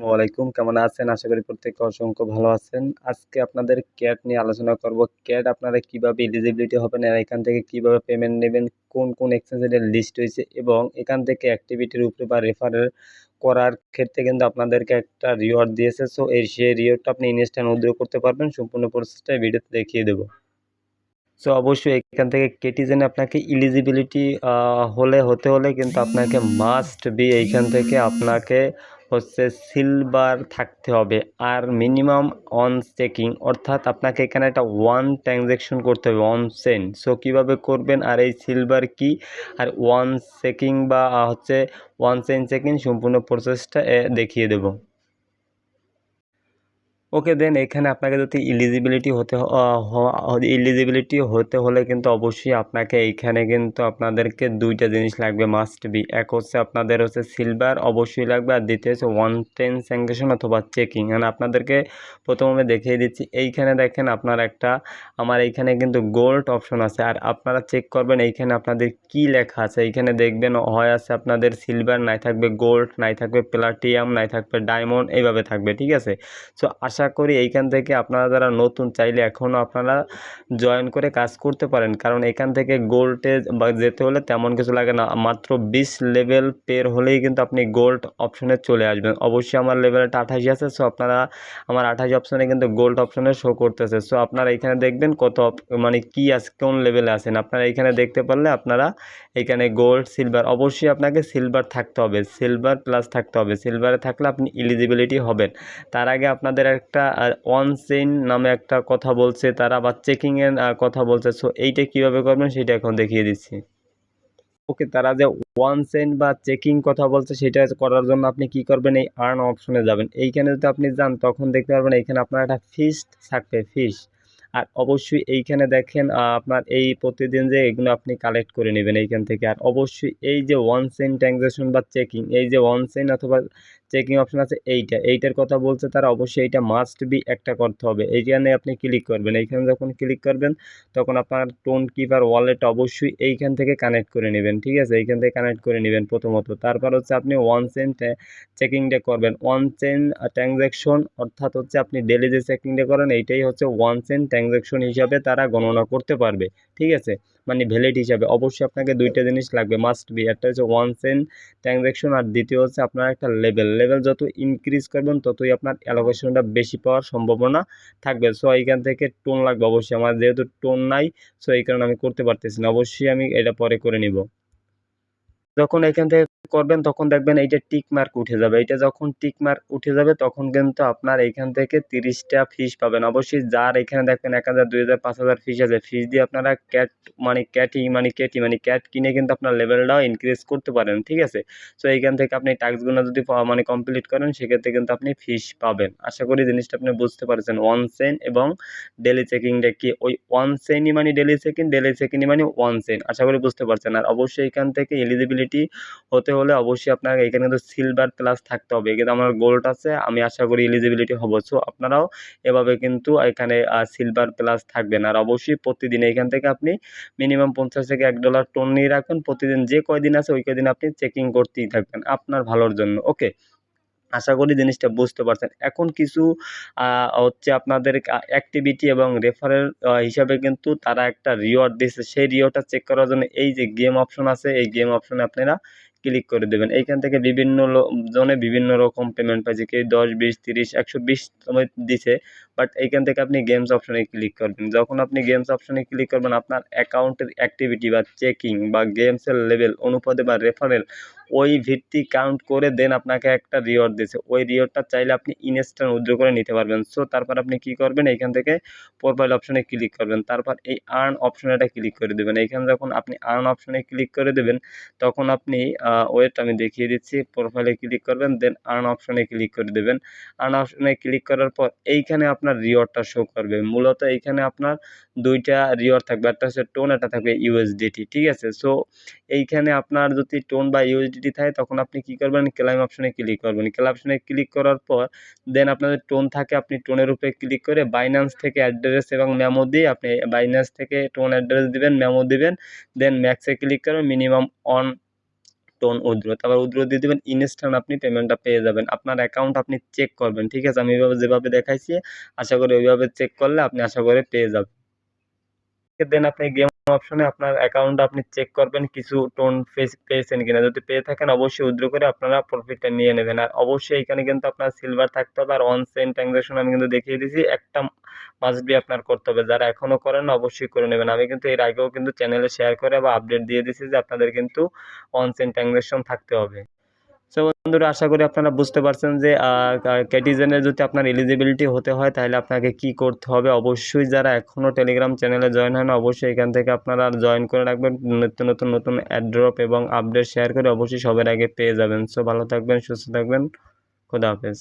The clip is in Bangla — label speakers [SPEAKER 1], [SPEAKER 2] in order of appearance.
[SPEAKER 1] আসসালামু আলাইকুম কেমন আছেন? আশা করি প্রত্যেকে অসংখ্য ভালো আছেন। আজকে আপনাদের ক্যাট নিয়ে আলোচনা করব। ক্যাট আপনারা কীভাবে এলিজিবিলিটি হবেন আর এখান থেকে কীভাবে পেমেন্ট নেবেন, কোন কোন এক্সচেঞ্জের লিস্ট হয়েছে এবং এখান থেকে অ্যাক্টিভিটির উপরে বা রেফারেল করার ক্ষেত্রে কিন্তু আপনাদেরকে একটা রিওয়ার্ড দিয়েছে। সো এই সেই রিওয়ার্ডটা আপনি ইনস্ট্যান্ট উইথড্র করতে পারবেন। সম্পূর্ণ প্রসেসটা ভিডিওতে দেখিয়ে দেবো। সো অবশ্যই এখান থেকে কেটিজেনে আপনাকে ইলিজিবিলিটি হলে, হতে হলে কিন্তু আপনাকে মাস্ট বি এইখান থেকে আপনাকে হচ্ছে সিলভার থাকতে হবে আর মিনিমাম অন চেকিং অর্থাৎ আপনাকে এখানে একটা ওয়ান ট্রানজ্যাকশন করতে হবে ওয়ান সেন্ট সো কীভাবে করবেন? আর এই সিলভার কি? আর ওয়ান চেকিং বা হচ্ছে ওয়ান সেন্ট চেকিং সম্পূর্ণ প্রসেসটা দেখিয়ে দেবো। ওকে দেন এখানে আপনাকে যদি ইলিজিবিলিটি হতে ইলিজিবিলিটি হতে হলে কিন্তু অবশ্যই আপনাকে এইখানে কিন্তু আপনাদেরকে দুইটা জিনিস লাগবে মাস্ট বি এক হচ্ছে আপনাদের হচ্ছে সিলভার অবশ্যই লাগবে আর দ্বিতীয় হচ্ছে ওয়ান টেন স্যাংশন অথবা চেকিং মানে আপনাদেরকে প্রথমে দেখিয়ে দিচ্ছি, এইখানে দেখেন আপনার একটা, আমার এইখানে কিন্তু গোল্ড অপশন আছে আর আপনারা চেক করবেন এইখানে আপনাদের কি লেখা আছে। এইখানে দেখবেন হয় আছে আপনাদের সিলভার নাই থাকবে গোল্ড নাই থাকবে প্লাটিয়াম নাই থাকবে ডায়মন্ড এইভাবে থাকবে, ঠিক আছে? সো আশা আশা করি এইখান থেকে আপনারা যারা নতুন, চাইলে এখনও আপনারা জয়েন করে কাজ করতে পারেন। কারণ এখান থেকে গোল্ডে বা যেতে হলে তেমন কিছু লাগে না। মাত্র বিশ লেভেল পের হলেই কিন্তু আপনি গোল্ড অপশনে চলে আসবেন। অবশ্যই আমার লেভেলটা আঠাশি আছে সো আপনারা আমার আঠাশি অপশনে কিন্তু গোল্ড অপশনে শো করতেছে। সো আপনারা এখানে দেখবেন কত মানে কি আছে, কোন লেভেলে আছেন। আপনারা এখানে দেখতে পারলে আপনারা এখানে গোল্ড সিলভার অবশ্যই আপনাকে সিলভার থাকতে হবে। সিলভার প্লাস থাকতে হবে। সিলভারে থাকলে আপনি ইলিজিবিলিটি হবেন। তার আগে আপনাদের একটা ওয়ান চেইন নামে একটা কথা বলছে, তারা বা চেকিংয়ের কথা বলছে। সো এইটা কীভাবে করবেন সেটা এখন দেখিয়ে দিচ্ছি। ওকে তারা যে ওয়ান সেন্ট বা চেকিং কথা বলছে সেটা করার জন্য আপনি কি করবেন? এই আর্ন অপশনে যাবেন। এইখানে যদি আপনি যান, তখন দেখতে পারবেন এইখানে আপনার একটা ফিস থাকবে ফিস আর অবশ্যই এইখানে দেখেন আপনার এই প্রতিদিন যে এগুলো আপনি কালেক্ট করে নেবেন এইখান থেকে। আর অবশ্যই এই যে ওয়ান সেন্ট ট্রানজ্যাকশন বা চেকিং এই যে ওয়ান সেন্ট অথবা চেকিং অপশন আছে এইটা। এইটার কথা বলছে তারা, অবশ্যই এইটা মাস্ট বি একটা করতে হবে। এইখানে আপনি ক্লিক করবেন। এইখানে যখন ক্লিক করবেন, তখন আপনার টোন কিপার ওয়ালেট অবশ্যই এইখান থেকে কানেক্ট করে নেবেন, ঠিক আছে? এইখান থেকে কানেক্ট করে নেবেন প্রথমত। তারপর হচ্ছে আপনি ওয়ান চেন চেকিংটা করবেন। ওয়ান চেন ট্রানজ্যাকশন অর্থাৎ হচ্ছে আপনি ডেলি যে চেকিংটা করেন, এইটাই হচ্ছে ওয়ান চেন ট্রানজ্যাকশন হিসাবে তারা গণনা করতে পারবে, ঠিক আছে? মানে ভ্যালিড হিসাবে। অবশ্যই আপনাকে দুইটা জিনিস লাগবে মাস্ট বি একটা হচ্ছে ওয়ান চেন ট্রানজ্যাকশন আর দ্বিতীয় হচ্ছে আপনার একটা লেভেল লেভেল যত ইনক্রিজ করবেন, ততই আপনার অ্যালোকেশনটা বেশি পাওয়ার সম্ভাবনা থাকবে। সো এইখান থেকে টোন লাগবে। অবশ্যই আমার যেহেতু টোন নাই সো এই কারণে আমি করতে পারতেছি না। অবশ্যই আমি এটা পরে করে নিব। যখন এখান থেকে করবেন, তখন দেখবেন এইটা টিক মার্ক উঠে যাবে। এটা যখন টিক মার্ক উঠে যাবে, তখন কিন্তু আপনার এইখান থেকে তিরিশটা ফিস পাবেন। অবশ্যই যার এখানে দেখবেন এক হাজার, দুই হাজার, পাঁচ হাজার ফিস আছে ফিস দিয়ে আপনারা ক্যাট মানে ক্যাটি মানে ক্যাটি মানে ক্যাট কিনে কিন্তু আপনার লেভেলটাও ইনক্রিজ করতে পারেন, ঠিক আছে? সো এইখান থেকে আপনি টাস্কগুলো যদি মানে কমপ্লিট করেন, সেক্ষেত্রে কিন্তু আপনি ফিস পাবেন। আশা করি জিনিসটা আপনি বুঝতে পারছেন। ওয়ান সেন এবং ডেলি চেকিংটা কি? ওই ওয়ান সেনই মানে ডেলি চেকিং ডেলি চেকিংই মানে ওয়ান সেন আশা করি বুঝতে পারছেন। আর অবশ্যই এখান থেকে এলিজিবিলিটি হতে হলে অবশ্যই আপনার এখানে কিন্তু সিলভার প্লাস থাকতে হবে। কিন্তু আমার গোল্ড আছে, আমি আশা করি এলিজিবিলিটি হব। সো আপনারাও এভাবে কিন্তু এখানে সিলভার প্লাস থাকবেন। আর অবশ্যই প্রতিদিন এখান থেকে আপনি মিনিমাম পঞ্চাশ থেকে এক ডলার টোন নিয়ে রাখবেন প্রতিদিন যে কয়দিন আছে, ওই কয়দিন আপনি চেকিং করতেই থাকবেন আপনার ভালোর জন্য। ওকে আশা করি জিনিসটা বুঝতে পারছেন। এখন কিছু হচ্ছে আপনাদের অ্যাক্টিভিটি এবং রেফারেল হিসাবে কিন্তু তারা একটা রিওয়ার্ড দিয়েছে। সেই রিওয়ার্ডটা চেক করার জন্য এই যে গেম অপশন আছে, এই গেম অপশনে আপনারা ক্লিক করে দেবেন। এইখান থেকে বিভিন্ন জনে বিভিন্ন রকম পেমেন্ট পাইছে কেউ দশ, বিশ, তিরিশ, একশো বিশ সময় দিছে বাট এইখান থেকে আপনি গেমস অপশনে ক্লিক করবেন। যখন আপনি গেমস অপশনে ক্লিক করবেন, আপনার অ্যাকাউন্টের অ্যাক্টিভিটি বা চেকিং বা গেমসের লেভেল অনুপাতে বা রেফারেল ওই ভিত্তি কাউন্ট করে দেন আপনাকে একটা রিওয়ার্ড দিয়েছে। ওই রিওয়ার্ডটা চাইলে আপনি ইনস্ট্যান্ট উইথড্র করে নিতে পারবেন। সো তারপর আপনি কি করবেন? এইখান থেকে প্রোফাইল অপশনে ক্লিক করবেন। তারপর এই আর্ন অপশনে এটা ক্লিক করে দেবেন। এইখানে যখন আপনি আর্ন অপশনে ক্লিক করে দেবেন, তখন আপনি ওয়েট আমি দেখিয়ে দিচ্ছি। প্রোফাইলে ক্লিক করবেন দেন আর্ন অপশনে ক্লিক করে দেবেন। আর্ন অপশনে ক্লিক করার পর এইখানে আপনার রিওয়ার্ডটা শো করবে। মূলত এইখানে আপনার দুইটা রিওয়ার্ড থাকবে। একটা হচ্ছে টোন একটা থাকবে ইউএসডিটি ঠিক আছে? সো এইখানে আপনার যদি টোন বা ইউএসডিটি থাকে, তখন আপনি কি করবেন? ক্লাইম অপশনে ক্লিক করবেন। ক্লাইম অপশনে ক্লিক করার পর দেন আপনাদের টোন থাকে, আপনি টোনের উপরে ক্লিক করে বাইন্যান্স থেকে অ্যাড্রেস এবং মেমো দিয়ে আপনি বাইন্যান্স থেকে টোন অ্যাড্রেস দিবেন মেমো দিবেন দেন ম্যাক্সে ক্লিক করবেন মিনিমাম অন টোন উদ্রো তারপর উদ্রো দিয়ে দেবেন ইনস্ট্যান্ট আপনি পেমেন্টটা পেয়ে যাবেন। আপনার অ্যাকাউন্ট আপনি চেক করবেন, ঠিক আছে? আমি এভাবে যেভাবে দেখাইছি, আশা করি ওইভাবে চেক করলে আপনি আশা করে পেয়ে যাবেন। দেন আপনি গেম অপশনে আপনার অ্যাকাউন্ট আপনি চেক করবেন কিছু টোন পেয়েছেন কিনা। যদি পেয়ে থাকেন, অবশ্যই উদ্র করে আপনারা প্রফিটটা নিয়ে নেবেন। আর অবশ্যই এখানে কিন্তু আপনার সিলভার থাকতে হবে। আর অন সেন ট্রানজাকশন আমি কিন্তু দেখিয়ে দিয়েছি, একটা মাস্ট বি আপনার করতে হবে। যারা এখনও করেন, অবশ্যই করে নেবেন। আমি কিন্তু এর আগেও কিন্তু চ্যানেলে শেয়ার করে বা আপডেট দিয়ে দিয়েছি যে আপনাদের কিন্তু অন সেন ট্রানজাকশন থাকতে হবে। সো বন্ধুরা, আশা করি আপনারা বুঝতে পারছেন যে ক্যাটিজেনে যদি আপনার এলিজিবিলিটি হতে হয়, তাহলে আপনাকে কি করতে হবে? অবশ্যই যারা এখনও টেলিগ্রাম চ্যানেলে জয়েন হয় না, অবশ্যই এখান থেকে আপনারা জয়েন করে রাখবেন। নিত্য নতুন নতুন অ্যাড্রপ এবং আপডেট শেয়ার করে অবশ্যই সবার আগে পেয়ে যাবেন। সো ভালো থাকবেন, সুস্থ থাকবেন। খোদা হাফেজ।